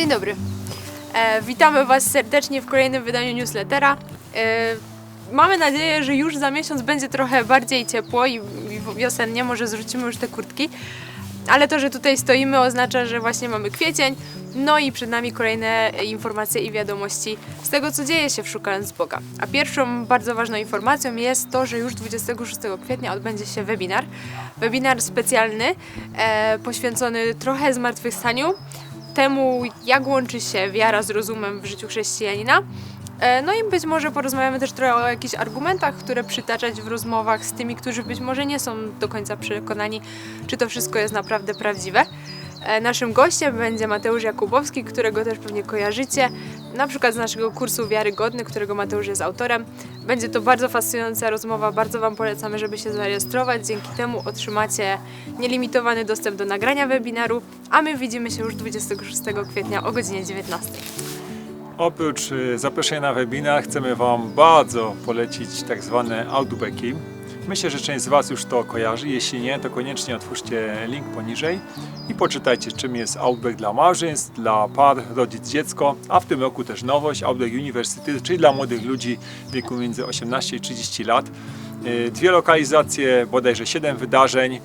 Dzień dobry. E, witamy Was serdecznie w kolejnym wydaniu newslettera. E, mamy nadzieję, że już za miesiąc będzie trochę bardziej ciepło i, i wiosennie, może zrzucimy już te kurtki. Ale to, że tutaj stoimy oznacza, że właśnie mamy kwiecień, no i przed nami kolejne informacje i wiadomości z tego, co dzieje się w Szukając Boga. A pierwszą bardzo ważną informacją jest to, że już 26 kwietnia odbędzie się webinar. Webinar specjalny, e, poświęcony trochę zmartwychwstaniu, temu, jak łączy się wiara z rozumem w życiu chrześcijanina. E, No i być może porozmawiamy też trochę o jakichś argumentach, które przytaczać w rozmowach z tymi, którzy być może nie są do końca przekonani, czy to wszystko jest naprawdę prawdziwe. E, Naszym gościem będzie Mateusz Jakubowski, którego też pewnie kojarzycie, na przykład z naszego kursu Wiarygodny, którego Mateusz jest autorem. Będzie to bardzo fascynująca rozmowa, bardzo Wam polecamy, żeby się zarejestrować. Dzięki temu otrzymacie nielimitowany dostęp do nagrania webinaru, a my widzimy się już 26 kwietnia o godzinie 19. Oprócz y, zaproszenia na webinar chcemy Wam bardzo polecić tak zwane outbacki. Myślę, że część z Was już to kojarzy. Jeśli nie, to koniecznie otwórzcie link poniżej i poczytajcie, czym jest Outback dla małżeństw, dla par, rodzic, dziecko, a w tym roku też nowość Outback University, czyli dla młodych ludzi w wieku między 18 i 30 lat. Y, Dwie lokalizacje, bodajże 7 wydarzeń.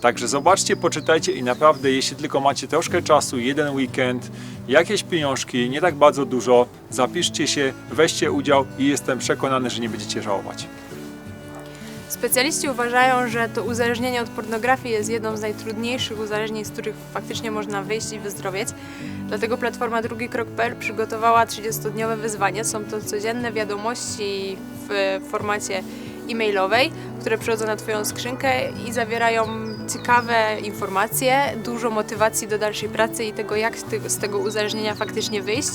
Także zobaczcie, poczytajcie i naprawdę, jeśli tylko macie troszkę czasu, jeden weekend, jakieś pieniążki, nie tak bardzo dużo, zapiszcie się, weźcie udział i jestem przekonany, że nie będziecie żałować. Specjaliści uważają, że to uzależnienie od pornografii jest jedną z najtrudniejszych uzależnień, z których faktycznie można wyjść i wyzdrowieć. Dlatego platforma drugikrok.pl przygotowała 30-dniowe wyzwanie. Są to codzienne wiadomości w formacie e-mailowej, które przychodzą na Twoją skrzynkę i zawierają ciekawe informacje, dużo motywacji do dalszej pracy i tego, jak z tego- uzależnienia faktycznie wyjść.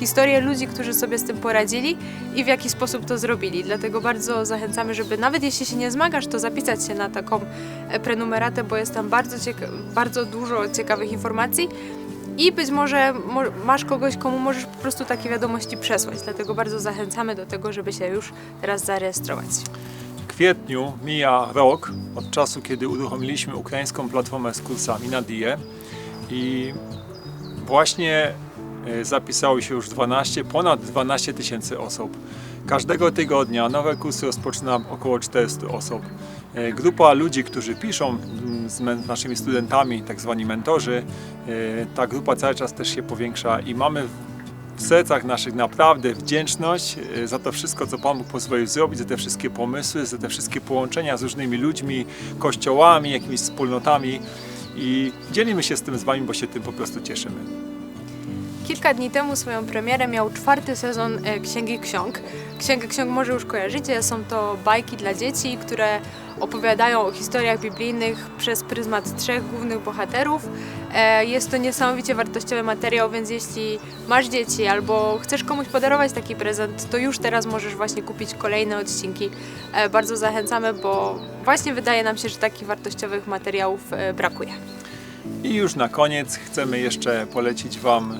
Historie ludzi, którzy sobie z tym poradzili i w jaki sposób to zrobili. Dlatego bardzo zachęcamy, żeby nawet jeśli się nie zmagasz, to zapisać się na taką prenumeratę, bo jest tam bardzo, bardzo dużo ciekawych informacji. I być może mo- masz kogoś, komu możesz po prostu takie wiadomości przesłać. Dlatego bardzo zachęcamy do tego, żeby się już teraz zarejestrować. Kwietniu mija rok od czasu, kiedy uruchomiliśmy ukraińską platformę z kursami na DIE i właśnie e, zapisało się już 12, ponad 12 tysięcy osób. Każdego tygodnia nowe kursy rozpoczyna około 400 osób. E, Grupa ludzi, którzy piszą mm, z naszymi studentami, tak zwani mentorzy, e, ta grupa cały czas też się powiększa i mamy w sercach naszych naprawdę wdzięczność e, za to wszystko, co Pan Bóg pozwolił zrobić, za te wszystkie pomysły, za te wszystkie połączenia z różnymi ludźmi, kościołami, jakimiś wspólnotami i dzielimy się z tym z Wami, bo się tym po prostu cieszymy. Kilka dni temu swoją premierę miał czwarty sezon e, Księgi Ksiąg. Księgę Ksiąg może już kojarzycie, są to bajki dla dzieci, które opowiadają o historiach biblijnych przez pryzmat trzech głównych bohaterów. E, Jest to niesamowicie wartościowy materiał, więc jeśli masz dzieci albo chcesz komuś podarować taki prezent, to już teraz możesz właśnie kupić kolejne odcinki. E, Bardzo zachęcamy, bo właśnie wydaje nam się, że takich wartościowych materiałów e, brakuje. I już na koniec chcemy jeszcze polecić Wam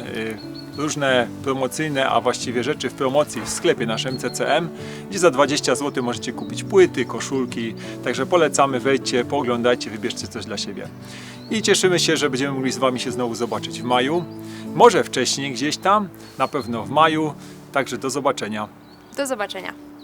różne promocyjne, a właściwie rzeczy w promocji w sklepie naszym CCM, gdzie za 20 zł możecie kupić płyty, koszulki. Także polecamy, wejdźcie, pooglądajcie, wybierzcie coś dla siebie. I cieszymy się, że będziemy mogli z Wami się znowu zobaczyć w maju. Może wcześniej gdzieś tam, na pewno w maju. Także do zobaczenia. Do zobaczenia.